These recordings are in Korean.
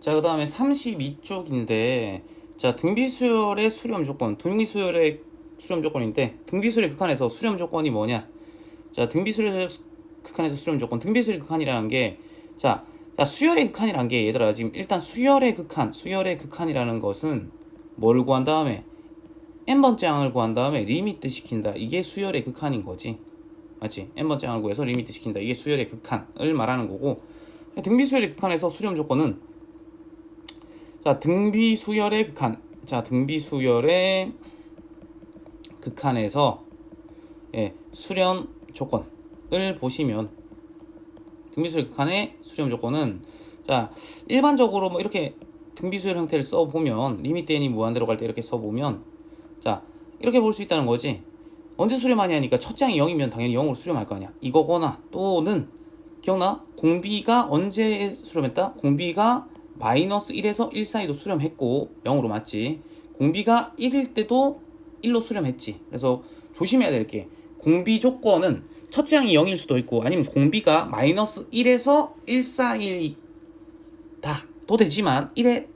자, 그 다음에 32쪽인데, 자, 등비수열의 수렴 조건, 등비수열의 수렴 조건인데, 등비수열의 극한에서 수렴 조건이 뭐냐? 자, 등비수열의 극한에서 수렴 조건, 등비수열의 극한이라는 게, 자, 자, 수열의 극한이라는 게, 얘들아, 지금 일단 수열의 극한, 수열의 극한이라는 것은 뭘 구한 다음에, n번째 항을 구한 다음에 리미트 시킨다. 이게 수열의 극한인 거지. 맞지? n번째 항을 구해서 리미트 시킨다. 이게 수열의 극한을 말하는 거고, 등비수열의 극한에서 수렴 조건은 자, 등비 수열의 극한. 자, 등비 수열의 극한에서 예, 수렴 조건을 보시면 등비 수열 극한의 수렴 조건은 자, 일반적으로 뭐 이렇게 등비 수열 형태를 써 보면 n이 무한대로 갈 때 이렇게 써 보면 자, 이렇게 볼 수 있다는 거지. 언제 수렴하냐 하니까 첫 장이 0이면 당연히 0으로 수렴할 거 아니야. 이거거나 또는 기억나? 공비가 언제 수렴했다? 공비가 마이너스 1에서 1 사이도 수렴했고 0으로 맞지. 공비가 1일 때도 1로 수렴했지. 그래서 조심해야 될 게 공비 조건은 첫째 항이 0일 수도 있고 아니면 공비가 마이너스 1에서 1 사이 다 도 되지만 1에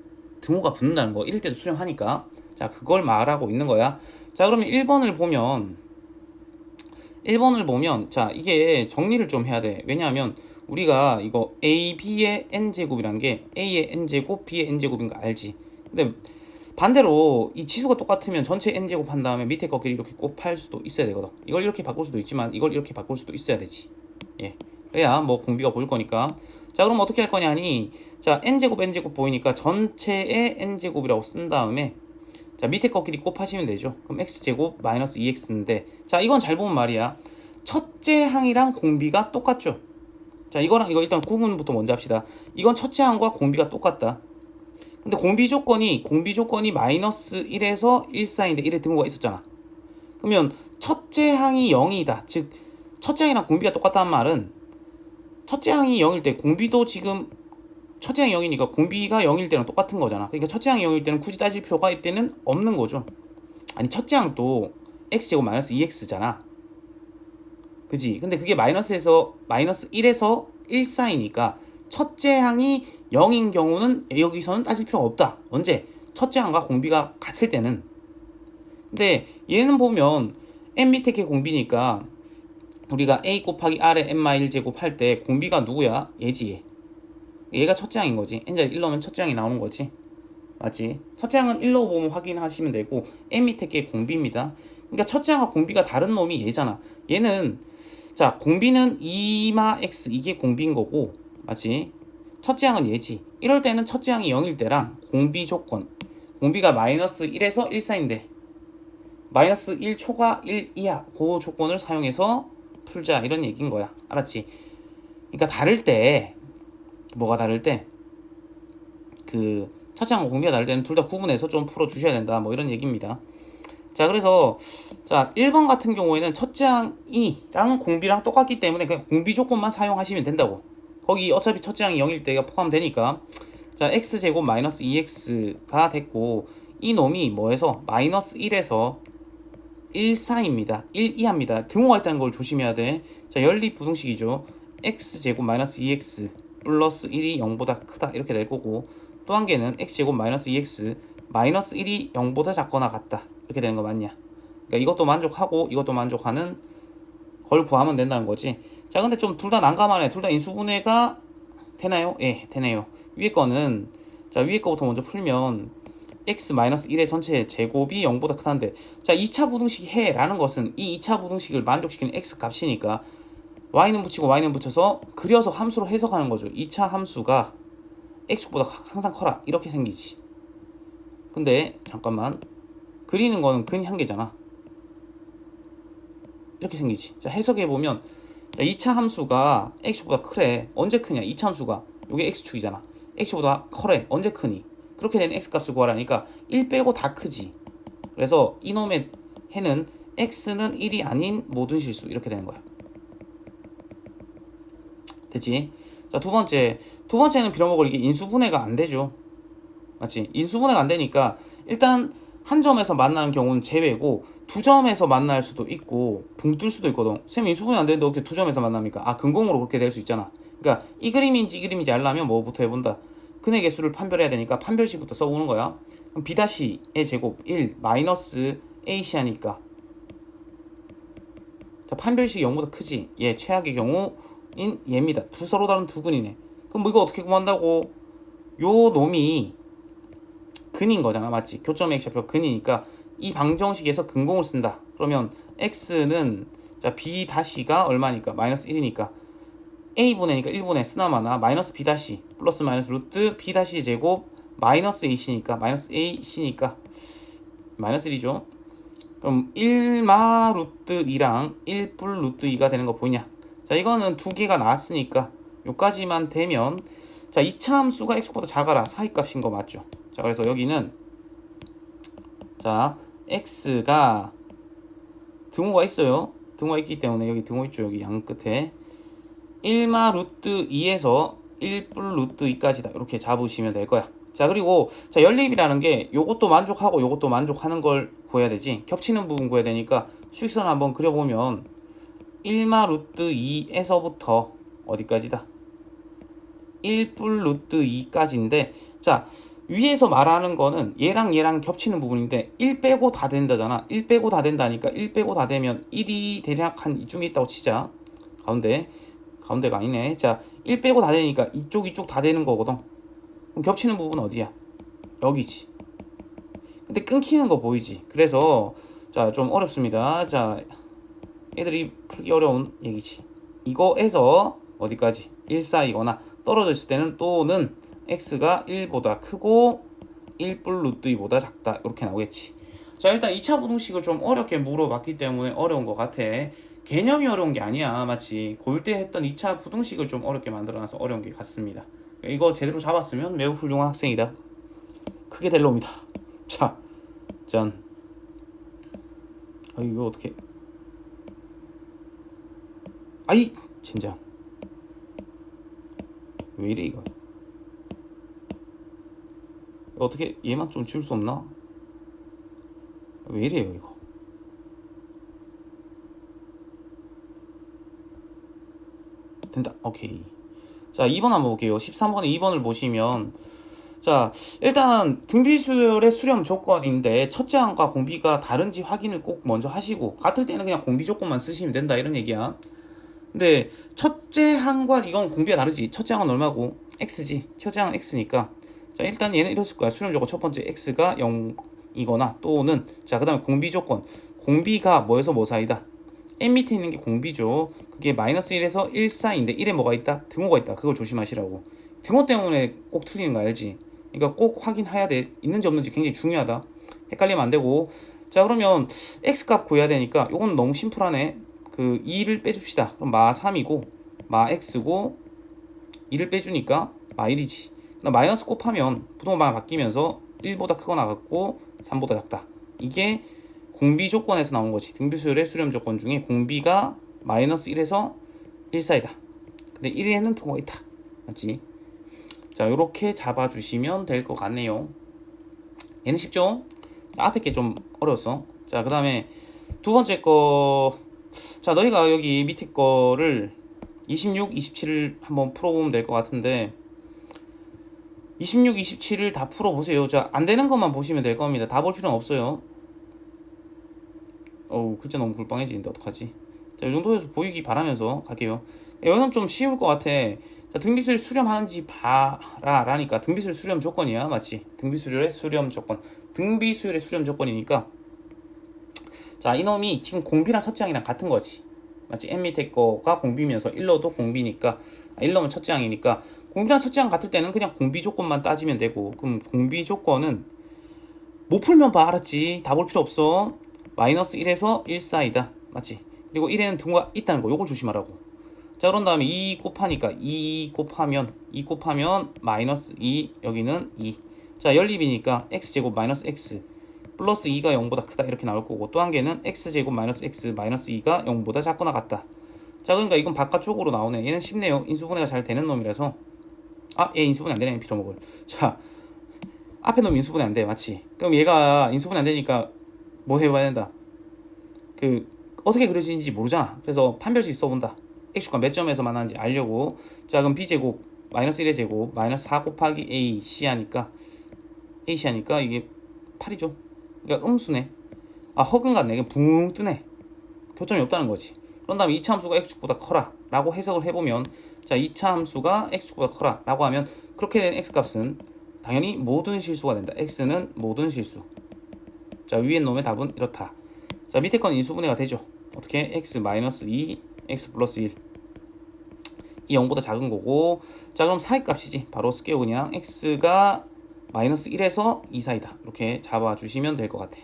등호가 붙는다는 거. 1일 때도 수렴하니까. 자 그걸 말하고 있는 거야. 자 그러면 1번을 보면 1번을 보면 자 이게 정리를 좀 해야 돼 왜냐하면 우리가 이거 a, b의 n제곱이란 게 a의 n제곱, b의 n제곱인 거 알지? 근데 반대로 이 지수가 똑같으면 전체 n제곱 한 다음에 밑에 거끼리 이렇게 곱할 수도 있어야 되거든. 이걸 이렇게 바꿀 수도 있지만 이걸 이렇게 바꿀 수도 있어야 되지. 예. 그래야 뭐 공비가 보일 거니까. 자, 그럼 어떻게 할 거냐니? 자, n제곱, n제곱 보이니까 전체의 n제곱이라고 쓴 다음에 자, 밑에 거끼리 곱하시면 되죠. 그럼 x제곱 마이너스 2x인데 자, 이건 잘 보면 말이야. 첫째 항이랑 공비가 똑같죠. 자 이거랑 이거 일단 구분부터 먼저 합시다. 이건 첫째 항과 공비가 똑같다. 근데 공비 조건이 공비 조건이 마이너스 1에서 1 사이인데 1의 등호가 있었잖아. 그러면 첫째 항이 0이다. 즉 첫째 항이랑 공비가 똑같다는 말은 첫째 항이 0일 때 공비도 지금 첫째 항이 0이니까 공비가 0일 때랑 똑같은 거잖아. 그러니까 첫째 항이 0일 때는 굳이 따질 필요가 일 때는 없는 거죠. 아니 첫째 항도 x제곱 마이너스 2x잖아. 그지? 근데 그게 마이너스에서 마이너스 1에서 1 사이니까 첫째 항이 0인 경우는 여기서는 따질 필요가 없다. 언제? 첫째 항과 공비가 같을 때는. 근데 얘는 보면 n 밑에 게 공비니까 우리가 a 곱하기 r의 n 1 제곱 할 때 공비가 누구야? 얘지 얘. 얘가 첫째 항인 거지. n자리 1 넣으면 첫째 항이 나오는 거지. 맞지? 첫째 항은 1로 보면 확인하시면 되고 n 밑에 게 공비입니다. 그러니까 첫째 항과 공비가 다른 놈이 얘잖아. 얘는 자, 공비는 2마 x 이게 공비인 거고 맞지? 첫째 항은 얘지. 이럴 때는 첫째 항이 0일 때랑 공비 조건. 공비가 마이너스 1에서 1 사이인데 마이너스 1 초과 1 이하 그 조건을 사용해서 풀자 이런 얘기인 거야. 알았지? 그러니까 다를 때 뭐가 다를 때그 항과 공비가 다를 때는 둘 다 구분해서 좀 풀어 주셔야 된다. 뭐 이런 얘기입니다. 자 그래서 자 1번 같은 경우에는 첫째 항이랑 공비랑 똑같기 때문에 그냥 공비 조건만 사용하시면 된다고. 거기 어차피 첫째 항이 0일 때가 포함되니까. 자 x제곱 마이너스 2x가 됐고 이 놈이 뭐해서? 마이너스 1에서 1 사이입니다. 1 이하입니다. 등호가 있다는 걸 조심해야 돼자 연립 부등식이죠. x제곱 마이너스 2x 플러스 1이 0보다 크다 이렇게 될 거고 또 한 개는 x제곱 마이너스 2x 마이너스 1이 0보다 작거나 같다 이렇게 되는 거 맞냐? 그러니까 이것도 만족하고 이것도 만족하는 걸 구하면 된다는 거지. 자, 근데 좀 둘 다 난감하네. 둘 다 인수분해가 되나요? 예, 되네요. 위에 거는 자, 위에 거부터 먼저 풀면 x 1의 전체 제곱이 0보다 크다는데 자, 2차 부등식 해라는 것은 이 2차 부등식을 만족시키는 x 값이니까 y는 붙이고 y는 붙여서 그려서 함수로 해석하는 거죠. 2차 함수가 x보다 항상 커라. 이렇게 생기지. 근데 잠깐만 그리는 거는 근 한계잖아. 이렇게 생기지. 자, 해석해 보면 자, 2차 함수가 x보다 크래. 언제 크냐? 2차 함수가 이게 x축이잖아. x보다 커래. 언제 크니? 그렇게 되는 x 값을 구하라니까 1 빼고 다 크지. 그래서 이놈의 해는 x는 1이 아닌 모든 실수 이렇게 되는 거야. 됐지? 자, 두 번째. 두 번째는 빌어먹을 이게 인수분해가 안 되죠. 맞지? 인수분해가 안 되니까 일단 한 점에서 만나는 경우는 제외고 두 점에서 만날 수도 있고 붕 뜰 수도 있거든. 쌤 인수분해 안 되는데 어떻게 두 점에서 만납니까? 아 근공으로 그렇게 될 수 있잖아. 그러니까 이 그림인지 이 그림인지 알려면 뭐부터 해본다. 근의 개수를 판별해야 되니까 판별식부터 써오는 거야. 그럼 b 의 제곱 1 마이너스 ac 하니까 자 판별식이 0보다 크지. 얘 최악의 경우 인 얘입니다. 두 서로 다른 두 근이네. 그럼 뭐 이거 어떻게 구한다고? 요 놈이 근인 거잖아, 맞지? 교점 x좌표 근이니까 이 방정식에서 근공을 쓴다. 그러면 x는 자 b 다시가 얼마니까 마이너스 1이니까 a 분의니까 1분의 쓰나마나 마이너스 b 다시 플러스 마이너스 루트 b 다시 제곱 마이너스 ac니까 마이너스 ac니까 마이너스 1이죠. 그럼 1마 루트 2랑 1뿔 루트 2가 되는 거 보이냐? 자 이거는 두 개가 나왔으니까 요까지만 되면 자 2차 함수가 x보다 작아라 사이값인 거 맞죠? 자 그래서 여기는 자 x가 등호가 있어요. 등호가 있기 때문에 여기 등호 있죠. 여기 양 끝에 1마 루트 2에서 1뿔 루트 2까지다. 이렇게 잡으시면 될 거야. 자 그리고 자 연립이라는 게 요것도 만족하고 요것도 만족하는 걸 구해야 되지. 겹치는 부분 구해야 되니까 수익선 한번 그려보면 1마 루트 2에서부터 어디까지다? 1뿔 루트 2까지인데 자 위에서 말하는 거는 얘랑 얘랑 겹치는 부분인데 1 빼고 다 된다잖아. 1 빼고 다 된다니까 1 빼고 다 되면 1이 대략 한 이쯤에 있다고 치자. 가운데 가운데가 아니네. 자1 빼고 다 되니까 이쪽 이쪽 다 되는 거거든. 그럼 겹치는 부분 어디야? 여기지. 근데 끊기는 거 보이지? 그래서 자 좀 어렵습니다. 자 애들이 풀기 어려운 얘기지. 이거에서 어디까지 1 사이거나 떨어져 있을 때는 또는 x가 1보다 크고 1뿔 루트 2보다 작다. 이렇게 나오겠지. 자 일단 2차 부등식을 좀 어렵게 물어봤기 때문에 어려운 것 같아. 개념이 어려운 게 아니야. 마치 고1 때 했던 2차 부등식을 좀 어렵게 만들어놔서 어려운 게 같습니다. 이거 제대로 잡았으면 매우 훌륭한 학생이다. 크게 될 놈이다. 자 짠. 아 이거 어떻게 아이 젠장 왜 이래 이거 어떻게 얘만 좀 지울 수 없나? 왜 이래요 이거? 된다. 오케이. 자 2번 한번 볼게요. 13번에 2번을 보시면 자 일단 등비수열의 수렴 조건인데 첫째 항과 공비가 다른지 확인을 꼭 먼저 하시고 같을 때는 그냥 공비 조건만 쓰시면 된다 이런 얘기야. 근데 첫째 항과 이건 공비가 다르지. 첫째 항은 얼마고? x지. 첫째 항은 x니까. 자 일단 얘는 이랬을 거야. 수렴 조건 첫 번째 x가 0이거나 또는 자 그 다음에 공비 조건. 공비가 뭐에서 뭐 사이다? n 밑에 있는 게 공비죠. 그게 마이너스 1에서 1 사이인데 1에 뭐가 있다? 등호가 있다. 그걸 조심하시라고. 등호 때문에 꼭 틀리는 거 알지? 그러니까 꼭 확인해야 돼. 있는지 없는지 굉장히 중요하다. 헷갈리면 안 되고. 자 그러면 x 값 구해야 되니까 요건 너무 심플하네 그 2를 빼줍시다 그럼 마 3이고 마 x고 2를 빼주니까 마 1이지 마이너스 곱하면 부동반 바뀌면서 1보다 크거나 같고 3보다 작다. 이게 공비 조건에서 나온 것이 등비수열의 수렴 조건 중에 공비가 마이너스 1에서 1 사이다. 근데 1에는 등호가 있다. 맞지? 자, 이렇게 잡아주시면 될 것 같네요. 얘는 쉽죠? 자, 앞에 게 좀 어려웠어. 자, 그 다음에 두 번째 거. 자, 너희가 여기 밑에 거를 26, 27을 한번 풀어보면 될 것 같은데 26, 27을 다 풀어보세요. 자, 안 되는 것만 보시면 될 겁니다. 다 볼 필요는 없어요. 어우, 글자 너무 불빵해지는데 어떡하지? 자, 이 정도에서 보이기 바라면서 갈게요. 여기는 좀 쉬울 것 같아. 자, 등비수를 수렴하는지 봐라. 라니까. 등비수열 수렴 조건이야. 맞지? 등비수열의 수렴 조건. 등비수열의 수렴 조건이니까. 자, 이놈이 지금 공비랑 첫째 항이랑 같은 거지. 맞지? n 밑에 거가 공비면서 1로도 공비니까. 1로면 첫째 항이니까. 공비랑 항 같을 때는 그냥 공비 조건만 따지면 되고 그럼 공비 조건은 못 풀면 봐 알았지 다 볼 필요 없어 마이너스 1에서 1 사이다 맞지 그리고 1에는 등호가 있다는 거 요걸 조심하라고 자 그런 다음에 2 곱하니까 2 곱하면 2 곱하면 마이너스 2 여기는 2자 연립이니까 x제곱 마이너스 x 플러스 2가 0보다 크다 이렇게 나올 거고 또 한 개는 x제곱 마이너스 x 마이너스 2가 0보다 작거나 같다 자 그러니까 이건 바깥쪽으로 나오네 얘는 쉽네요 인수분해가 잘 되는 놈이라서 아, 얘 인수분해 안 되네. 빌어먹을. 자, 앞에 놈 인수분해 안 돼. 맞지? 그럼 얘가 인수분해 안 되니까 뭐 해봐야 된다. 그 어떻게 그려지는지 모르잖아. 그래서 판별식 써본다. x가 몇 점에서 만나는지 알려고. 자, 그럼 b제곱 마이너스 1의 제곱 마이너스 4 곱하기 AC 하니까 AC 하니까 이게 8이죠. 그러니까 음수네. 아 허근 같네. 이게 붕 뜨네. 교점이 없다는 거지. 그런 다음에 2차 함수가 x축보다 커라 라고 해석을 해보면 자 2차 함수가 x축보다 커라 라고 하면 그렇게 된 x값은 당연히 모든 실수가 된다. x는 모든 실수. 자 위에 놈의 답은 이렇다. 자 밑에 건 인수분해가 되죠. 어떻게 x 마이너스 2 x 플러스 1 이 0보다 작은 거고 자 그럼 사이 값이지 바로 쓸게요 그냥 x가 마이너스 1에서 2 사이다. 이렇게 잡아주시면 될 것 같아.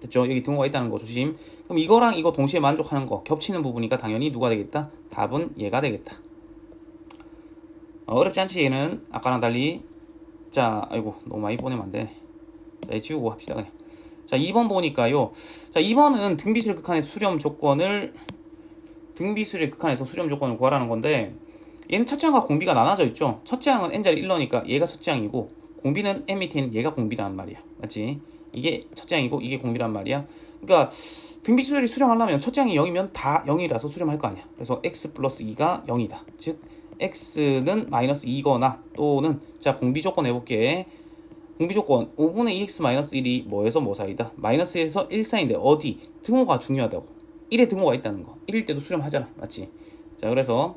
됐죠? 여기 등호가 있다는 거 조심. 그럼 이거랑 이거 동시에 만족하는 거 겹치는 부분이니까 당연히 누가 되겠다? 답은 얘가 되겠다. 어, 어렵지 않지 얘는? 아까랑 달리. 자 아이고 너무 많이 보내면 안 되네 자얘 지우고 합시다 그냥. 자 2번 보니까요. 자 2번은 등비술 극한의 수렴 조건을 등비술의 극한에서 수렴 조건을 구하라는 건데 얘는 첫째 항과 공비가 나눠져 있죠. 첫째 항은 n자리 1러니까 얘가 첫째 항이고 공비는 n 밑에 있는 얘가 공비란 말이야. 맞지? 이게 첫째 항이고 이게 공비란 말이야. 그러니까 등비술이 수렴하려면 첫째 항이 0이면 다 0이라서 수렴할 거 아니야. 그래서 x 플러스 2가 0이다. 즉 x는 마이너스 2거나 또는 자 공비 조건 해볼게. 공비 조건 5분의 2x 마이너스 1이 뭐에서 뭐 사이다? 마이너스에서 1 사이인데 어디? 등호가 중요하다고. 1에 등호가 있다는 거. 1일 때도 수렴하잖아. 맞지? 자, 그래서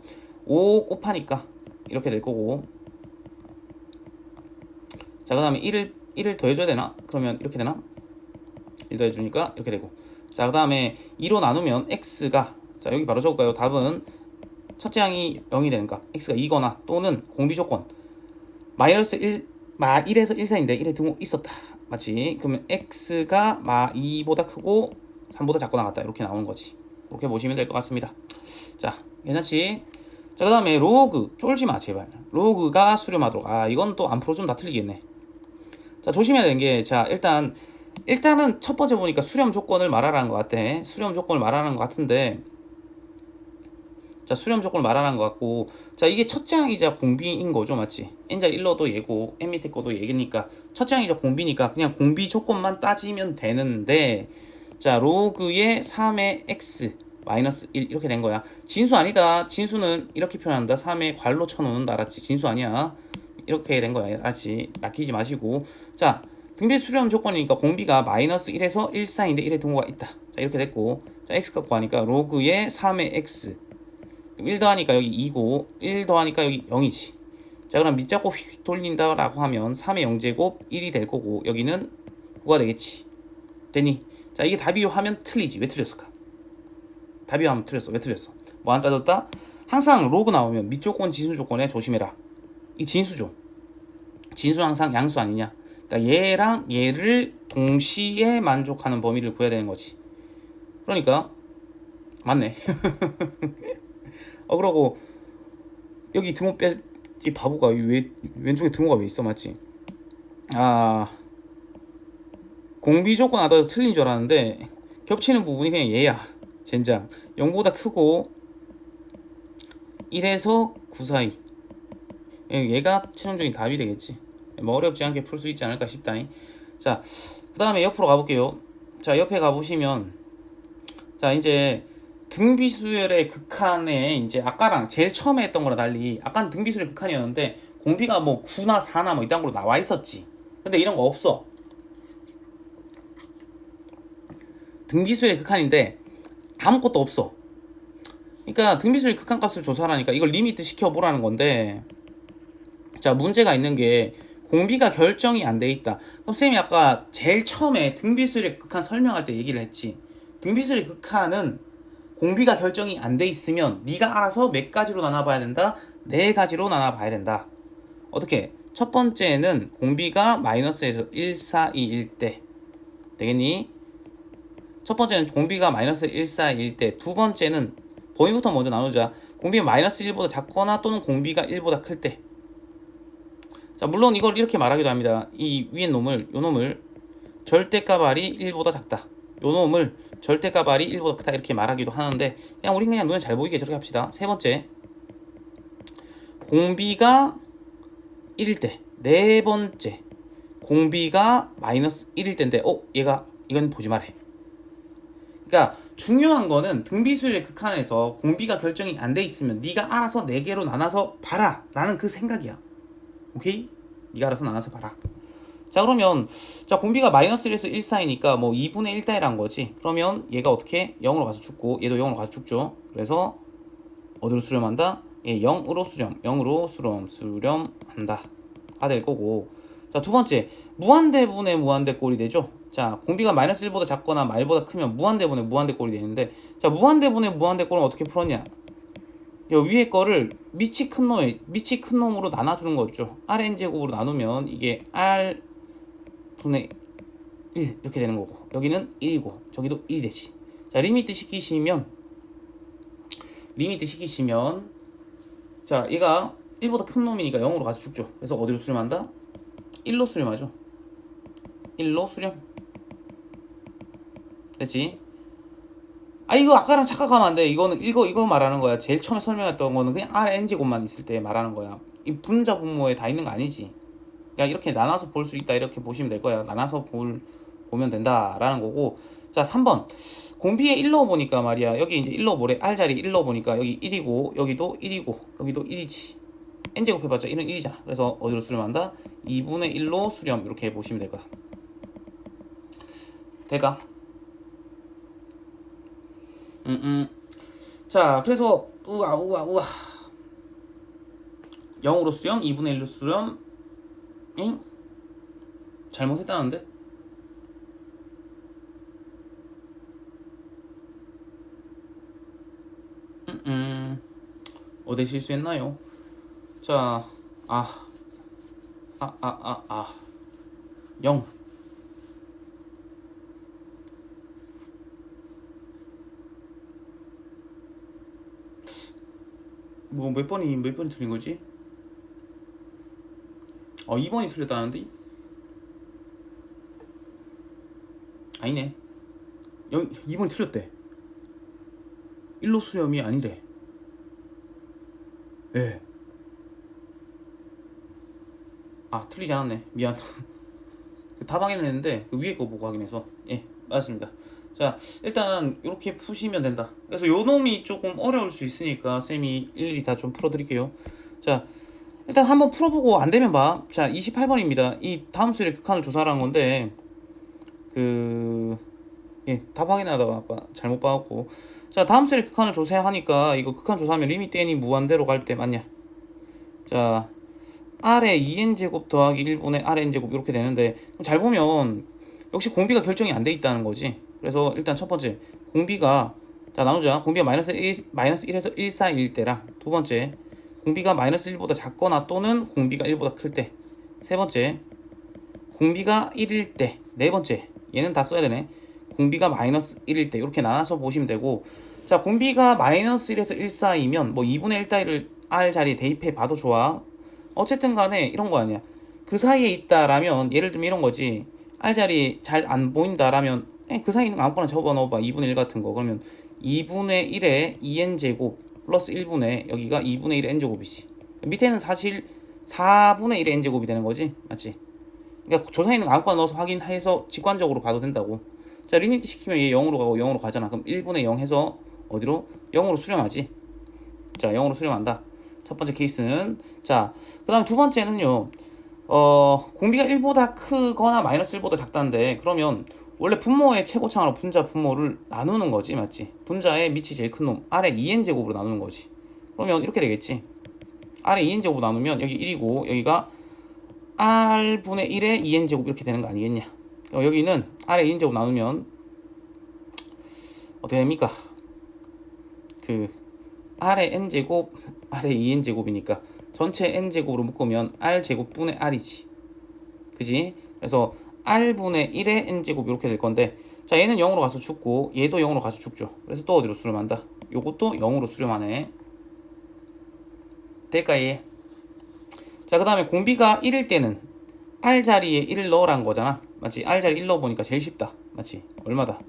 5 곱하니까 이렇게 될 거고. 자, 그 다음에 1을 1을 더해 줘야 되나? 그러면 이렇게 되나? 1 더해 주니까 이렇게 되고. 자, 그 다음에 2로 나누면 x가 자, 여기 바로 적을까요? 답은 첫째 항이 0이 되는 값. x가 2거나 또는 공비 조건 마이너스 1 마 1에서 1 사이인데 1에 등호 있었다. 맞지? 그러면 x가 마 2보다 크고 3보다 작고 나갔다 이렇게 나오는 거지 그렇게 보시면 될 것 같습니다 자 괜찮지 자 그 다음에 로그. 쫄지 마 제발. 로그가 수렴하도록. 아 이건 또 안 풀어주면 다 틀리겠네. 자 조심해야 되는 게 자 일단 일단은 첫 번째 보니까 수렴 조건을 말하라는 것 같아. 수렴 조건을 말하는 것 같은데. 자 수렴 조건을 말하는 것 같고. 자 이게 첫째 항이자 공비인 거죠 맞지? n자 1로도 얘고 n 밑에 거도 얘기니까. 첫째 항이자 공비니까 그냥 공비 조건만 따지면 되는데 자 로그의 3의 x 마이너스 1 이렇게 된 거야. 진수 아니다. 진수는 이렇게 표현한다. 3의 괄로 쳐놓는다. 알았지? 진수 아니야. 이렇게 된 거야. 알았지? 맡기지 마시고. 자 등비 수렴 조건이니까 공비가 마이너스 1에서 1 사이인데 1의 등호가 있다. 자 이렇게 됐고. 자 x 값 구하니까 로그의 3의 x. 1 더하니까 여기 2고 1 더하니까 여기 0이지. 자 그럼 밑잡고 휙 돌린다 라고 하면 3의 0제곱 1이 될 거고 여기는 9가 되겠지. 되니? 자 이게 답이요 하면 틀리지. 왜 틀렸을까 답이요 하면 틀렸어. 왜 틀렸어? 뭐 안 따졌다? 항상 로그 나오면 밑조건 진수 조건에 조심해라. 이 진수죠. 진수 항상 양수 아니냐? 그러니까 얘랑 얘를 동시에 만족하는 범위를 구해야 되는 거지. 그러니까 맞네. 어 그러고 여기 등호 빼 이 바보가 왜 왼쪽에 등호가 왜 있어 맞지? 아 공비 조건 하다가 틀린 줄 알았는데 겹치는 부분이 그냥 얘야 젠장. 0보다 크고 1에서 9 사이. 얘가 최종적인 답이 되겠지. 뭐 어렵지 않게 풀 수 있지 않을까 싶다 자그 다음에 옆으로 가볼게요. 자 옆에 가보시면 자 이제 등비수열의 극한에 이제 아까랑 제일 처음에 했던 거랑 달리 아까는 등비수열의 극한이었는데 공비가 뭐 9나 4나 뭐 이딴 걸로 나와 있었지. 근데 이런 거 없어. 등비수의 극한인데 아무것도 없어. 그러니까 등비수의 극한값을 조사하라니까 이걸 리미트 시켜보라는 건데 자 문제가 있는 게 공비가 결정이 안 돼 있다. 그럼 쌤이 아까 제일 처음에 등비수의 극한 설명할 때 얘기를 했지. 등비수의 극한은 공비가 결정이 안 돼 있으면 네가 알아서 몇 가지로 나눠봐야 된다. 네 가지로 나눠봐야 된다. 어떻게? 첫 번째는 공비가 마이너스에서 1, 4, 2일 때 되겠니? 첫 번째는 공비가 마이너스 1, 4, 1 때, 두 번째는 범위부터 먼저 나누자. 공비가 마이너스 1보다 작거나 또는 공비가 1보다 클 때. 자, 물론 이걸 이렇게 말하기도 합니다. 이 위에 놈을, 요 놈을 절대값 R이 1보다 작다. 요 놈을 절대값 R이 1보다 크다 이렇게 말하기도 하는데 그냥 우리 그냥 눈에 잘 보이게 저렇게 합시다. 세 번째. 공비가 1일 때. 네 번째. 공비가 마이너스 1일 때인데 어? 얘가 이건 보지 말해. 그러니까 중요한 거는 등비수열의 극한에서 공비가 결정이 안 돼 있으면 네가 알아서 네 개로 나눠서 봐라 라는 그 생각이야. 오케이? 네가 알아서 나눠서 봐라. 자 그러면 자 공비가 마이너스 1에서 1 사이니까 뭐 2분의 1 따위란 거지. 그러면 얘가 어떻게 0으로 가서 죽고 얘도 0으로 가서 죽죠. 그래서 어디로 수렴한다? 예, 0으로 수렴, 0으로 수렴, 수렴한다. 가 될 거고. 자, 두 번째, 무한대분의 무한대꼴이 되죠. 자, 공비가 마이너스 1보다 작거나 말보다 크면 무한대분의 무한대꼴이 되는데, 자, 무한대분의 무한대꼴은 어떻게 풀었냐? 요 위에 거를 미치 큰 놈에 미치 큰 놈으로 나눠 주는 거죠. Rn 제곱으로 나누면 이게 R 분의 1 이렇게 되는 거고 여기는 1이고 저기도 1이 되지. 자 리미트 시키시면 리미트 시키시면 자 얘가 1보다 큰 놈이니까 0으로 가서 죽죠. 그래서 어디로 수렴한다? 1로 수렴하죠. 1로 수렴. 됐지? 아 이거 아까랑 착각하면 안 돼. 이거는 이거 이거 말하는 거야. 제일 처음에 설명했던 거는 그냥 Rn 제곱만 있을 때 말하는 거야. 이 분자 분모에 다 있는 거 아니지. 그러니까 이렇게 나눠서 볼 수 있다 이렇게 보시면 될 거야. 나눠서 볼 보면 된다라는 거고. 자 3번 공비에 1로 보니까 말이야. 여기 이제 1로 보래. R 자리 1로 보니까 여기 1이고 여기도 1이고 여기도 1이지. n 제곱 해봤자 1은 1이잖아. 그래서 어디로 수렴한다? 2분의 1로 수렴 이렇게 보시면 될 거야. 될까? 음, 음. 자, 그래서 우와 우와 우와 0으로 수렴, 2분의 1로 수렴 잉? 잘못했다는데? 음, 음. 어디 실수했나요? 자, 아, 아, 아, 아, 아, 0. 뭐 몇 번이 몇 번이 틀린 거지? 어 2번이 틀렸다는데? 아니네. 영 2번이 틀렸대. 1로 수렴이 아니래. 예. 아 틀리지 않았네. 미안. 답 확인했는데 그 위에 거 보고 확인해서 예 맞습니다. 자 일단 이렇게 푸시면 된다. 그래서 요 놈이 조금 어려울 수 있으니까 쌤이 일일이 다 좀 풀어드릴게요. 자 일단 한번 풀어보고 안 되면 봐. 자 28번입니다. 이 다음 수의 극한을 조사하는 건데 그 예, 답 확인하다가 아빠 잘못 봐갖고 자 다음 수의 극한을 조사하니까 이거 극한 조사하면 리미트 n이 무한대로 갈 때 맞냐? 자 R의 2n 제곱 더하기 1분의 Rn 제곱 이렇게 되는데 잘 보면 역시 공비가 결정이 안 돼 있다는 거지. 그래서 일단 첫 번째 공비가 자 나누자. 공비가 마이너스 1, 마이너스 1에서 1 사이일 때랑 두 번째 공비가 마이너스 1보다 작거나 또는 공비가 1보다 클 때. 세 번째 공비가 1일 때. 네 번째 얘는 다 써야 되네. 공비가 마이너스 1일 때. 이렇게 나눠서 보시면 되고. 자 공비가 마이너스 1에서 1 사이면 뭐 2분의 1 따위를 R 자리에 대입해 봐도 좋아. 어쨌든 간에 이런 거 아니야. 그 사이에 있다라면 예를 들면 이런 거지. R 자리 잘 안 보인다라면 에, 그 사이에 있는 거 아무거나 접어 넣어봐. 2분의 1 같은 거. 그러면 2분의 1에 2n 제곱 플러스 1분의 여기가 2분의 1의 n 제곱이지. 밑에는 사실 4분의 1의 n 제곱이 되는 거지. 맞지? 그러니까 조사에 있는 거 아무거나 넣어서 확인해서 직관적으로 봐도 된다고. 자 리미트 시키면 얘 0으로 가고 0으로 가잖아. 그럼 1분의 0 해서 어디로? 0으로 수렴하지. 자 0으로 수렴한다. 첫 번째 케이스는 자 그 다음 두 번째는요. 어 공비가 1보다 크거나 마이너스 1보다 작다는데 그러면 원래 분모의 최고차로 분자 분모를 나누는 거지 맞지? 분자의 밑이 제일 큰 놈 아래 2n 제곱으로 나누는 거지. 그러면 이렇게 되겠지? 아래 2n 제곱 나누면 여기 1이고 여기가 r분의 1에 2n 제곱 이렇게 되는 거 아니겠냐? 어, 여기는 아래 2n 제곱 나누면 어떻게 됩니까? 그 r의 n 제곱 r의 2n 제곱이니까 전체 n 제곱으로 묶으면 r 제곱분의 r이지. 그지? 그래서 r분의 1의 n제곱 이렇게 될 건데 자 얘는 0으로 가서 죽고 얘도 0으로 가서 죽죠 그래서 또 어디로 수렴한다 요것도 0으로 수렴하네 될까 얘? 자그 다음에 공비가 1일 때는 r 자리에 1을 넣으란 거잖아 맞지? r 자리 1 넣어보니까 제일 쉽다 맞지? 얼마다?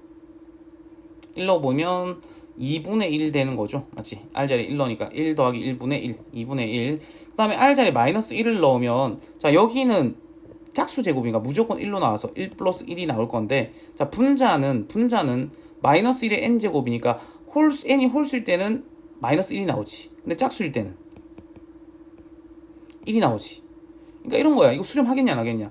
1 넣어보면 2분의 1 되는 거죠 맞지? r 자리 1 넣으니까 1 더하기 1분의 1 2분의 1그 다음에 r 자리 마이너스 1을 넣으면 자 여기는 짝수 제곱이니까 무조건 1로 나와서 1 플러스 1이 나올 건데 자 분자는 분자는 마이너스 1의 n제곱이니까 홀수 n이 홀수일 때는 마이너스 1이 나오지. 근데 짝수일 때는 1이 나오지. 그러니까 이런 거야. 이거 수렴하겠냐 안 하겠냐.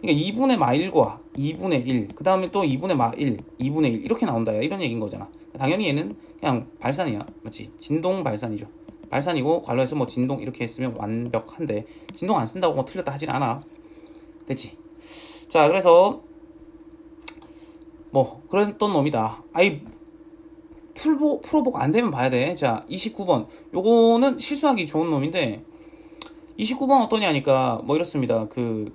그러니까 2분의 마 1과 2분의 1, 그 다음에 또 2분의 마 1, 2분의 1 이렇게 나온다. 야. 이런 얘기인 거잖아. 당연히 얘는 그냥 발산이야. 맞지? 진동 발산이죠. 발산이고 관로에서 뭐 진동 이렇게 했으면 완벽한데 진동 안 쓴다고 뭐 틀렸다 하진 않아. 됐지? 자, 그래서 뭐 그랬던 놈이다. 아이 풀보 풀어보고 안 되면 봐야 돼. 자, 29번. 요거는 실수하기 좋은 놈인데 29번 어떠냐니까 뭐 이렇습니다. 그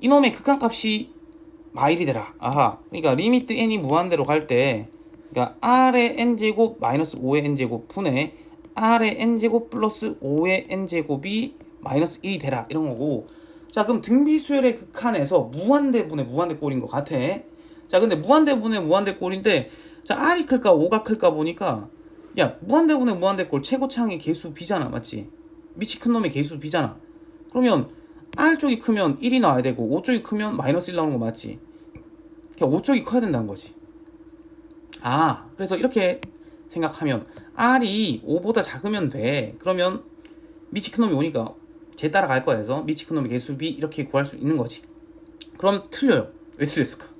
이놈의 극한값이 마일이 되라. 아하. 그러니까 리미트 n이 무한대로 갈 때 그러니까 r의 n 제곱 마이너스 5의 n 제곱 분의 r의 n 제곱 플러스 5의 n 제곱이 마이너스 1이 되라 이런 거고. 자, 그럼 등비수열의 극한에서 무한대분의 무한대꼴인 것 같아. 자, 근데 무한대분의 무한대꼴인데 자, r이 클까 5가 클까 보니까 야, 무한대분의 무한대꼴 최고창의 개수 b잖아. 맞지? 미치 큰 놈의 개수 b잖아. 그러면 r 쪽이 크면 1이 나와야 되고 5 쪽이 크면 마이너스 1 나오는 거 맞지? 그냥 5 쪽이 커야 된다는 거지. 아, 그래서 이렇게 생각하면 r이 5보다 작으면 돼. 그러면 미치 큰 놈이 오니까 제 따라갈 거야 해서 미치 큰 놈의 개수 b 이렇게 구할 수 있는 거지. 그럼 틀려요. 왜 틀렸을까?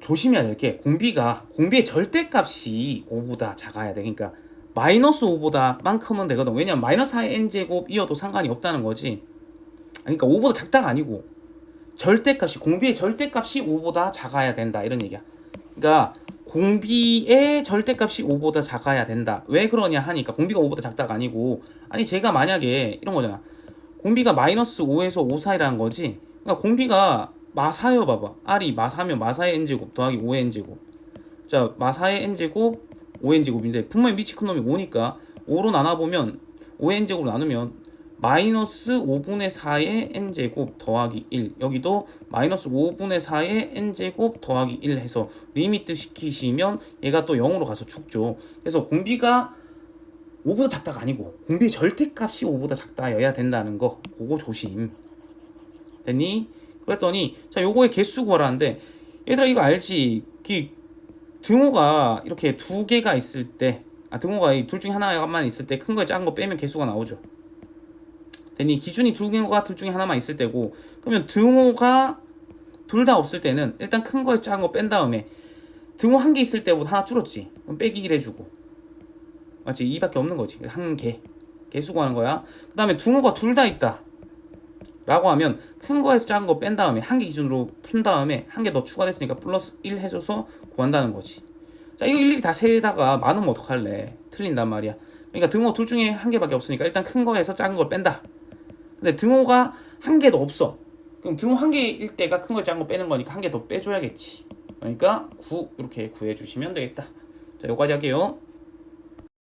조심해야 될 게 공비가 공비의 절대값이 5보다 작아야 돼. 그러니까 마이너스 5보다 만큼은 되거든. 왜냐면 마이너스 4의 n제곱이어도 상관이 없다는 거지. 그러니까 5보다 작다가 아니고 절대값이 공비의 절대값이 5보다 작아야 된다 이런 얘기야. 그러니까 공비의 절대값이 5보다 작아야 된다. 왜 그러냐 하니까 공비가 5보다 작다가 아니고 아니 제가 만약에 이런 거잖아. 공비가 마이너스 5에서 5 사이라는 거지. 그러니까 공비가 마사요 봐봐. r이 마사면 마사의 n제곱 더하기 5의 n제곱. 자 마사의 n제곱 5의 n제곱인데 분명히 미치 큰 놈이 5니까 5로 나눠보면 5의 n제곱으로 나누면 마이너스 5분의 4의 n제곱 더하기 1 여기도 마이너스 5분의 4의 n제곱 더하기 1 해서 리미트 시키시면 얘가 또 0으로 가서 죽죠. 그래서 공비가 5보다 작다가 아니고 공비의 절대값이 5보다 작다여야 된다는 거. 그거 조심. 됐니? 그랬더니 자 요거의 개수 구하라는데 얘들아 이거 알지? 이 등호가 이렇게 두 개가 있을 때 아 등호가 이 둘 중에 하나만 있을 때 큰 거에 작은 거 빼면 개수가 나오죠 되니 기준이 두 개가 둘 중에 하나만 있을 때고 그러면 등호가 둘 다 없을 때는 일단 큰 거에 작은 거 뺀 다음에 등호 한 개 있을 때보다 하나 줄었지. 그럼 빼기 1 해주고. 맞지? 2밖에 없는 거지. 한개. 개수 구하는 거야. 그 다음에 등호가 둘 다 있다. 라고 하면 큰 거에서 작은 거 뺀 다음에 한 개 기준으로 푼 다음에 한 개 더 추가됐으니까 플러스 1 해줘서 구한다는 거지. 자 이거 일일이 다 세다가 많으면 어떡할래? 틀린단 말이야. 그러니까 등호 둘 중에 한 개밖에 없으니까 일단 큰 거에서 작은 걸 뺀다 근데 등호가 한 개도 없어. 그럼 등호 한 개일 때가 큰 거 작은 거 빼는 거니까 한 개 더 빼줘야겠지. 그러니까 9 이렇게 구해 주시면 되겠다. 자 여기까지 할게요